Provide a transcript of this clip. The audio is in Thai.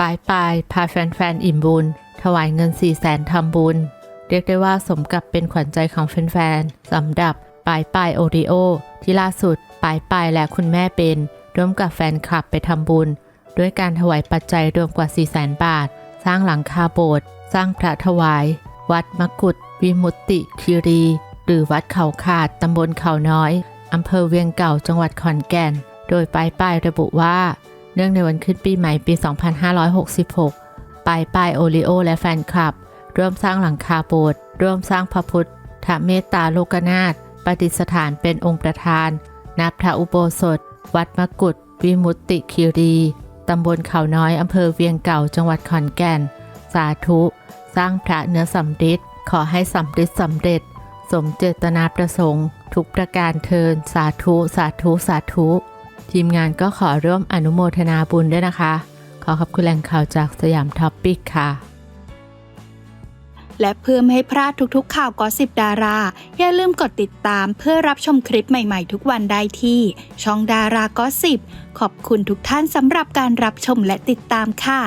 ปลายปลายพาแฟนๆ อิ่มบุญ ถวายเงิน4ี่แสนทำบุญ เรียกได้ว่าสมกับเป็นขวัญใจของแฟนๆสำหรับปลายปลายโอริโอที่ล่าสุดปลายปลายและคุณแม่เป็นร่วมกับแฟนคลับไปทำบุญ ด้วยการถวายปัจจัยรวมกว่า 4 0 0แสนบาท สร้างหลังคาโบสถ์สร้างพระถวาย วัดมกุฏวิมุตติคีรี หรือวัดเขาขาดตำบลเขาน้อยอำเภอเวียงเก่าจังหวัดขอนแก่น โดยปลายปลายระบุว่า เนื่องในวันขึ้นปีใหม่ปี 2566ปลายปลายโอริโอและแฟนคลับ ร่วมสร้างหลังคาโบสถ์ร่วมสร้างพระพุทธเมตตาโลกนาถประดิษฐานเป็นองค์ประธานณพระอุโบสถ วัดมกุฏวิมุตติคีรีตำบลเขาน้อยอำเภอเวียงเก่าจังหวัดขอนแก่น สาธุ สร้างพระเนื้อสำริดขอให้สำริดสำเร็จ สมเจตนาประสงค์ ทุกประการเทิน สาธุ สาธุ สาธุ ทีมงานก็ขอร่วมอนุโมทนาบุญด้วยนะคะ ขอขอบคุณแหล่งข่าวจากสยามท็อปปิกค่ะ และเพื่อไม่ให้พลาดทุกๆ ข่าวกอสิบดารา อย่าลืมกดติดตามเพื่อรับชมคลิปใหม่ๆ ทุกวันได้ที่ ช่องดารากอสิบขอบคุณทุกท่านสำหรับการรับชมและติดตามค่ะ